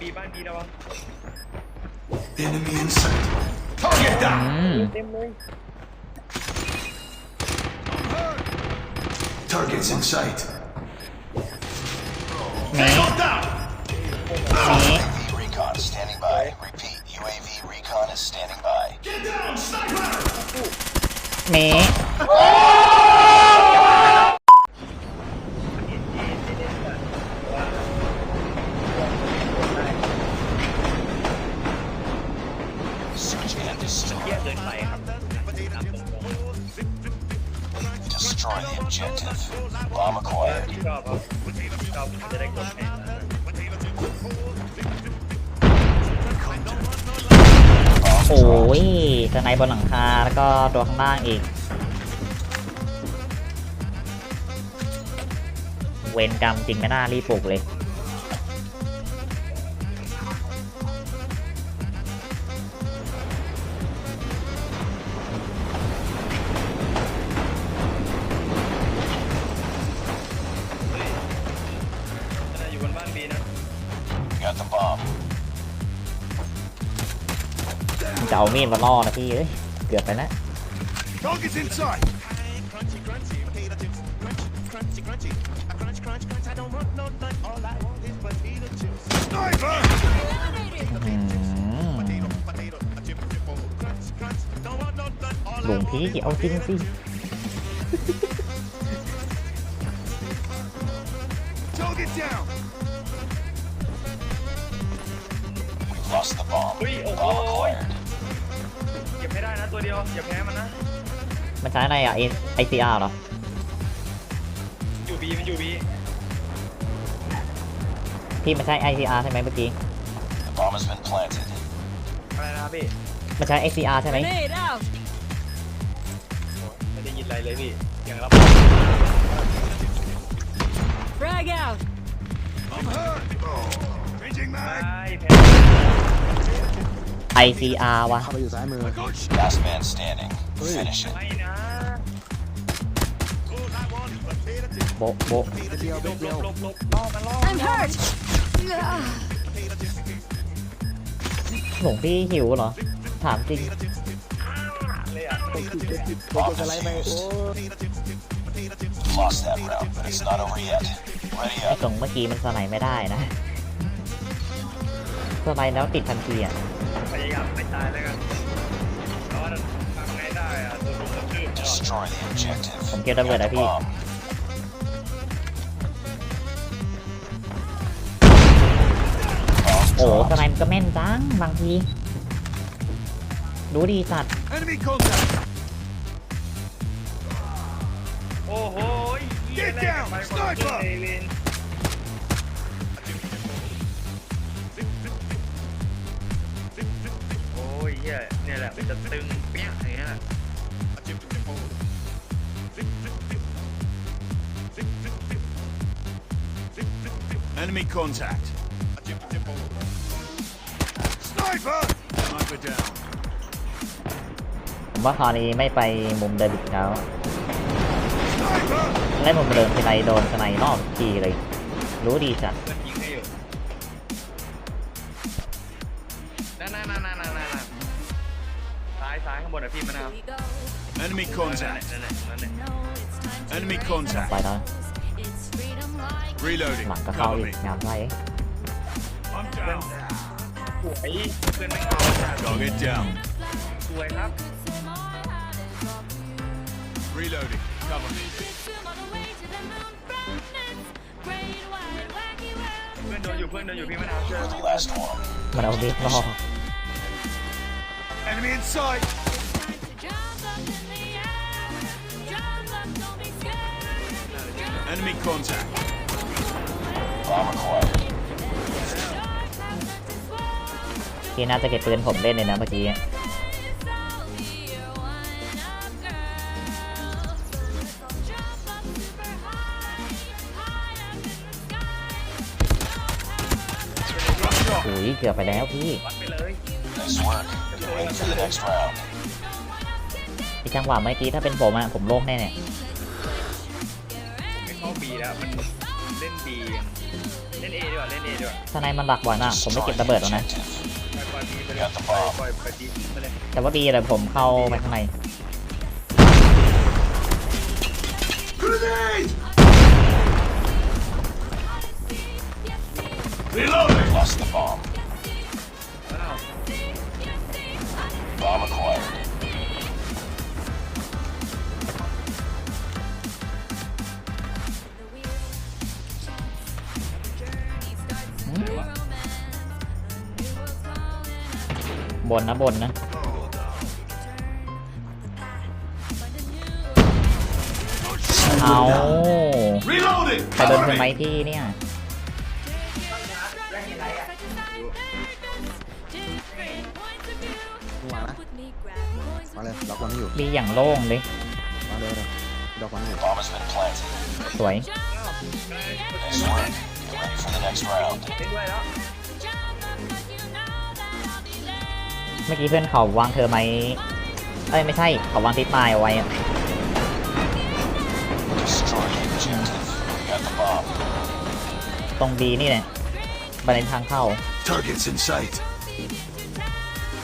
บีบ้านบีระวัง Enemy in sight. Target อื down. ม เต็มเลย Targets in sight. นี่ Shot down. นี่ UAV recon is standing by. Repeat, UAV recon is standing by. Get down, sniper. นี่ กดแทนโอ้ยสไนบนหลังคา แล้วก็ตัวข้างล่างอีก เวรกรรมจริงไม่น่ารีบปลุกเลย เอามีดมาล่อนะพี่เอ้ยเกือบไปแล้ว Targets in sight. Sniper. อืมหลวงพี่เอาจริงสิ ให้ได้นะตัวเดียวอย่าแพ้มันนะมันใช้ในอะ ICR เหรออยู่บีมันอยู่บีพี่มันใช้ ICR ใช่ไหมเมื่อกี้ The bomb has been planted. อะไรนะครับพี่มันใช้ ICR ใช่ไหม Grenade out! ไม่ได้ยินอะไรเลยพี่เสียงรับ Frag out! I'm hurt. Oh. Changing ไม่ mag. แพ้ ICR วะ I got shot. Last man standing. Finish it. ไม่นะโบะโบะหลบหลบหลบหลบล่อมันล่อ I'm hurt! หลวงพี่หิวเหรอ ถามจริง เลยอะ Bomb defused. Lost that round, but it's not over yet. Ready ไอ้ up. ตรงเมื่อกี้มันสไนไม่ได้นะ สไนแล้วติดทันทีอะ พยายามไม่ตายแล้วกันเพราะว่าทำไงได้อะตัวลุงกระทืบตลอด Destroy the objective. Không kêu đâu Got rồi đã the พี่ โอ้สไนมันก็แม่นจังบางที รู้ดีสัตว์ Enemy contact. โอ้โห Get down, sniper เอเลนโอ้ย เหี้ยเนี่ยแหละมันจะตึงเปี้ยอย่างเงี้ย Enemy contact. Sniper. Sniper down. ผมว่าคราวนี้ไม่ไปมุมเดิมอีกแล้ว Sniper. เล่นมุมเดิมทีไรโดนสไนนอกทีเลย รู้ดีจัดเพื่อนายซ้ายข้างบนอะพี่มะนาว Enemy นั่น contact. แหละนั่นแหละนั่นแหละ Enemy ไป contact. แล้ว Reloading. หลังก็เข้า Cover อี me. กงานไร I'm down. สวยเพื่อนไม่เอาจ้ะ Target down. สวยครับ Reloading. Cover me. เพื่อนโดนอยู่เพื่อนโดนอยู่พี่มะนาวช่วย You're the last one. มันเอาเด็กล่อ Enemy in sight. Enemy contact. Bomb acquired. ที่น่าจะเก็บปืนผมเล่นเลยนะเมื่อกี้อุ้ยเกือบไปแล้วพี่ วัดไปเลย Nice work. Get ready for the next round. ไอจังหวะเมื่อกี้ถ้าเป็นผมอะผมโล่งแน่เนี่ยไม่เข้าบี แล้วมันเล่นบีเล่นเอดีกว่าเล่นเอดีกว่าทนายมันดักบ่อยมากผมไม่เก็บระเบิดหรอกนะปล่อยบีไปเลยปล่อยปล่อยปล่อยบีไปเลยแต่ว่าบีแต่ผมเข้าไปข้างใน Grenade! Reloading! Lost the bomb. นนะบนนะเอา Reloading! ใครโดน Cover ใช่ไหม me! พี่เนี่ยมานะมาเลยล็อกวันให้อยู่บีอย่างโล่งเลยมาเลยเลยล็อกวันให้อยู่ Bomb has been planted. สวย มื่อกี้เพื่อนเขาวางเธอไหมเอ้ยไม่ใช่เขาวางทิศไมล์เอาไว้อะ Destroy the objective. We got the bomb. ตรงบีนี่แหละบันไดทางเข้า Targets in sight.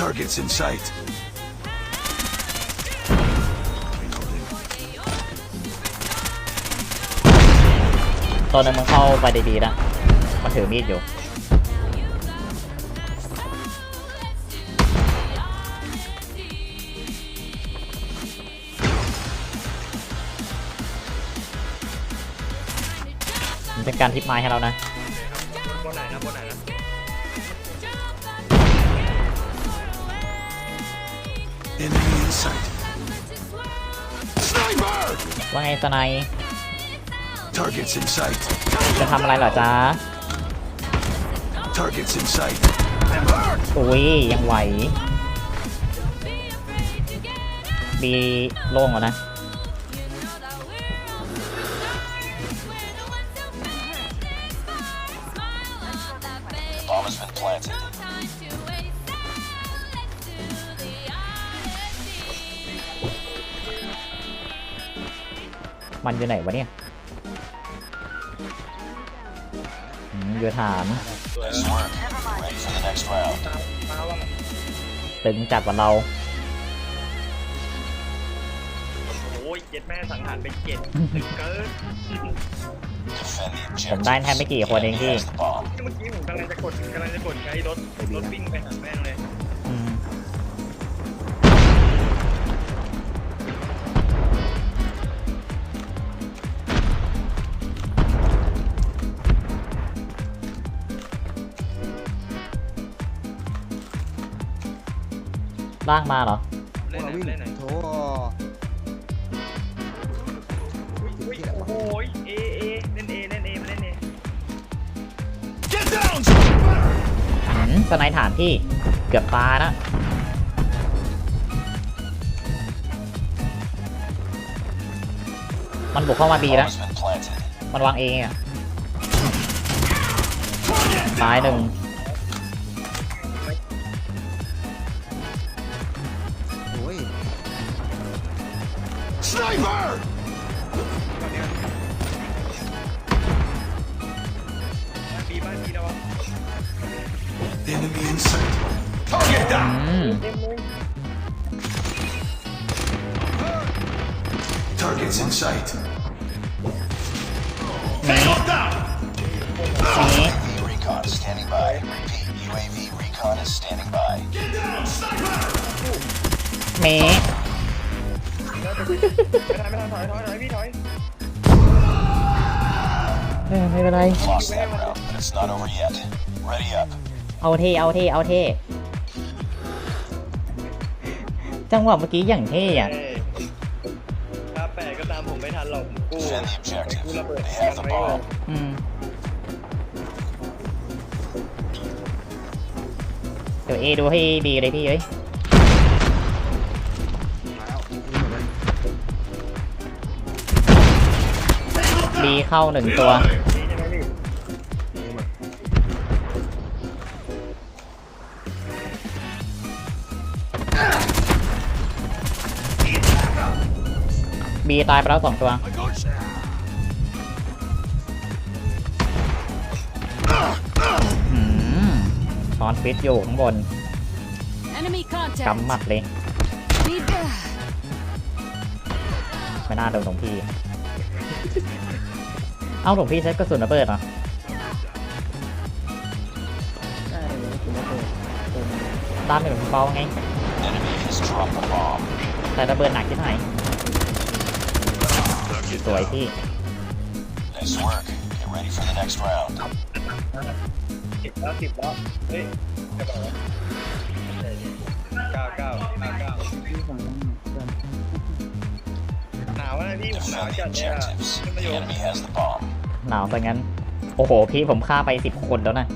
Targets in sight. ตัวนึงมันเข้าไปในบีแล้วมันถือมีดอยู่ เป็นการทิปไม้ให้เรานะบนบนไหนนะบนไหนนะ Enemy in sight. Sniper! ว่าไงสไนย Targets in sight. จะทำอะไรเหรอจ๊ะ Targets in sight. อุ้ยยังไหว บีโล่งแล้วนะ มันอยู่ไหนวะเนี่ยอืมอยู่ฐาน Nice work. Ready for the next round. มาว่าตึงจัดกว่าเรา โอ้ยเจ็ดแม่สังหารไปเจ็ดถึงเกิน Defend the ผม objective. ได้แทบไม่กี่คนเอง Enemy พี่ has the bomb. เมื่อกี้ผมกำลังจะกดกำลังจะกดใช้รถรถวิ่งไปหาแม่งเลย ล่างมาเหรอเล่นไหนวิ่งเล่นไหนโถอุ้ยโอ้โหเอเอเล่นเอเล่นเอมาเล่นเอ Get down, sniper! หืมสไนด์ฐานพี่เกือบตายนะมันบุกเข้ามาบี Bomb แล้ว has been planted. มันวางเองอะตายหนึ่ง Sniper! บีบ้านบีแล้ว Enemy in sight. Target อื down! มเต็มเลย Targets in sight. นี้ Tango down! นี้ UAV recon is standing by. Repeat, UAV recon is standing by. Get down, sniper! เม ไม่ทันไม่ทันถอยถอยถอยพี่ถอยเออไม่เป็นไร Lost that round, but it's not over yet. Ready up. เอาเท่เอาเท่เอาเท่จังหวะเมื่อกี้อย่างเท่อะเอ้ยถ้าแปดก็ตามผมไม่ทันหรอกผมกู้ Defend the objective. กู้ระเบิด They กัน have the ไว้เลย bomb. อืมเดี๋ยวเอดูให้บีเลยพี่เอ้ย บีเข้าหนึ่งตัวนี่ใช่ไหมพี่นี่หมดบีตายไปแล้วสองตัว I got you. อนฟิตอยู่ข้างบน Enemy contact. กำหมัดเลย Need that. ไม่น่าโดนหลวงพี่ เอ้าหลวงพี่ใช้กระสุนระเบิดเหรอใช่แล้วคุณระเบิดเต็มด้านหนึ่เบาไง Enemy has dropped the bomb. แต่ระเบิดหนักที่ไหนสวยพี่ Nice work. Get ready for the next round. สิบแล้วสิบแล้วเฮ้ยไม่บอกว่าเก้าเก้าเก้าเก้าที่ฝั่งนั้นเพื่อนหนาวนะพี่ผมหนาว Defend จั the ดเลยอะ objectives. ขึ้นมาอยู่ enemy has the bomb. หนาวซะงั้น โอ้โห พี่ผมฆ่าไปสิบคนแล้วนะ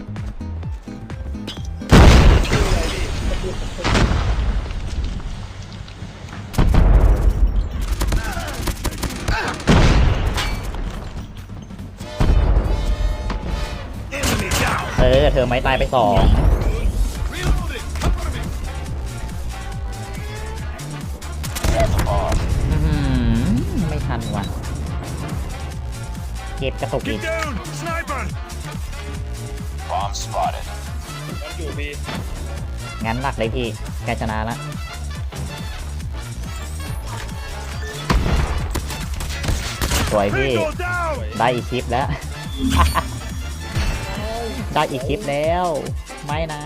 เออ เธอไม่ตายไปสองไม่ทันว่ะ ก็บกระตุกอีก Get down. Sniper. Bomb spotted. มันอยู่พี่งั้นหลักเลยพี่แกชนะละสวยพี่ Tango down. ได้อีกคลิปแล้ว ได้อีกคลิปแล้ว ไม่นะ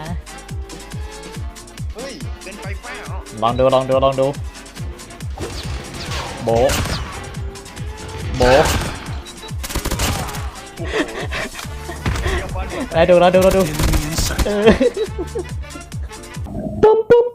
เฮ้ยเป็นไฟฟ้าเหรอลองดูลองดูลองดู โบะโบะ ได้ดูแล้วดูแล้วดู Enemy in sight. เออปุ๊มปุ๊ม